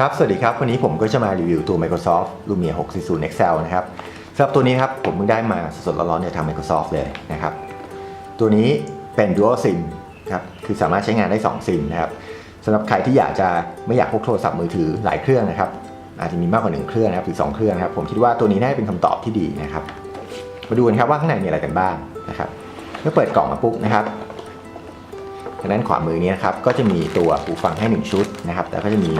ครับ สวัสดีครับ วันนี้ผมก็จะมารีวิวตัว Microsoft Lumia 640 Excel นะครับสำหรับตัวนี้ครับ ผมเพิ่งได้มาสดๆร้อนๆจากทาง Microsoft เลยนะครับ ตัวนี้เป็น Dual SIM ครับ คือสามารถใช้งานได้2ซิมนะครับสำหรับใครที่อยากจะไม่อยากพกโทรศัพท์มือถือหลายเครื่องนะครับ อาจจะมีมากกว่า 1 เครื่องนะครับ หรือ 2 เครื่องนะครับ ผมคิดว่าตัวนี้น่าจะเป็นคำตอบที่ดีนะครับ มาดูกันครับว่าข้างในมีอะไรกันบ้างนะครับ เมื่อเปิดกล่องมาปุ๊บนะครับทางด้านขวามือนี้นะครับ ก็จะมีตัวหูฟังให้ 1 ชุดนะครับ แล้วก็จะมี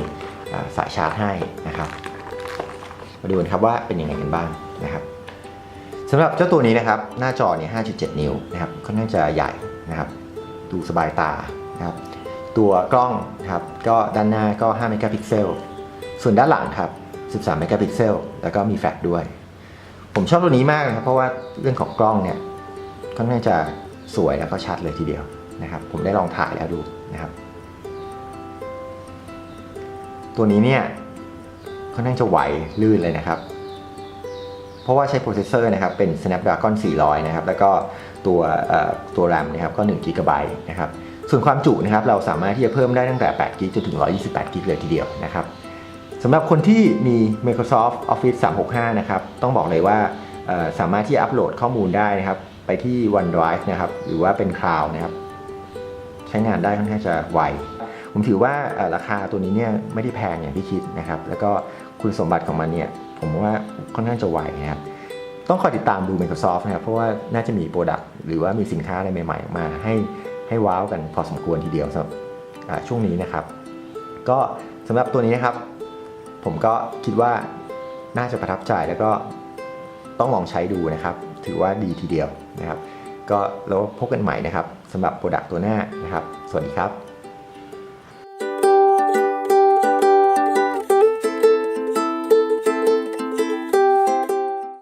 สายชาร์จให้นะครับ มาดูกันครับว่าเป็นยังไงกันบ้างนะครับสำหรับเจ้าตัวนี้นะครับ หน้าจอเนี่ย 5.7 นิ้วนะครับค่อนข้างจะใหญ่นะครับ ดูสบายตานะครับ ตัวกล้องนะครับ ก็ด้านหน้าก็5เมกะพิกเซล ส่วนด้านหลังครับ 13เมกะพิกเซล แล้วก็มีแฟลชด้วย ผมชอบตัวนี้มากนะครับ เพราะว่าเรื่องของกล้องเนี่ย ค่อนข้างจะสวยแล้วก็ชัดเลยทีเดียวนะครับ ผมได้ลองถ่ายแล้วดูนะครับ ตัวนี้เนี่ยค่อนข้างจะไหวลื่นเลยนะครับ เพราะว่าใช้โปรเซสเซอร์นะครับเป็น Snapdragon 400 นะครับ แล้วก็ตัวตัว RAM นะครับก็1 g b นะครับ ส่วนความจุนะครับเราสามารถที่จะเพิ่มได้ตั้งแต่8 g b จนถึง 128 g b เลยทีเดียวนะครับสำหรับคนที่มี Microsoft Office 365 นะครับ ต้องบอกเลยว่าสามารถที่จะอัปโหลดข้อมูลได้นะครับ ไปที่ OneDrive นะครับ หรือว่าเป็น Cloud นะครับ ใช้งานได้ค่อนข้างจะไว ผมถือว่าราคาตัวนี้เนี่ยไม่ได้แพงอย่างที่คิดนะครับ แล้วก็คุณสมบัติของมันเนี่ยผมว่าค่อนข้างจะไหวนะครับต้องคอยติดตามดู Microsoft นะครับ เพราะว่าน่าจะมีโปรดักต์หรือว่ามีสินค้าอะไรใหม่ๆ มาให้ให้ว้าวกันพอสมควรทีเดียวสำหรับช่วงนี้นะครับ ก็สำหรับตัวนี้นะครับ ผมก็คิดว่าน่าจะประทับใจแล้วก็ต้องลองใช้ดูนะครับ ถือว่าดีทีเดียวนะครับ ก็แล้วพบกันใหม่นะครับสำหรับโปรดักต์ตัวหน้านะครับ สวัสดีครับ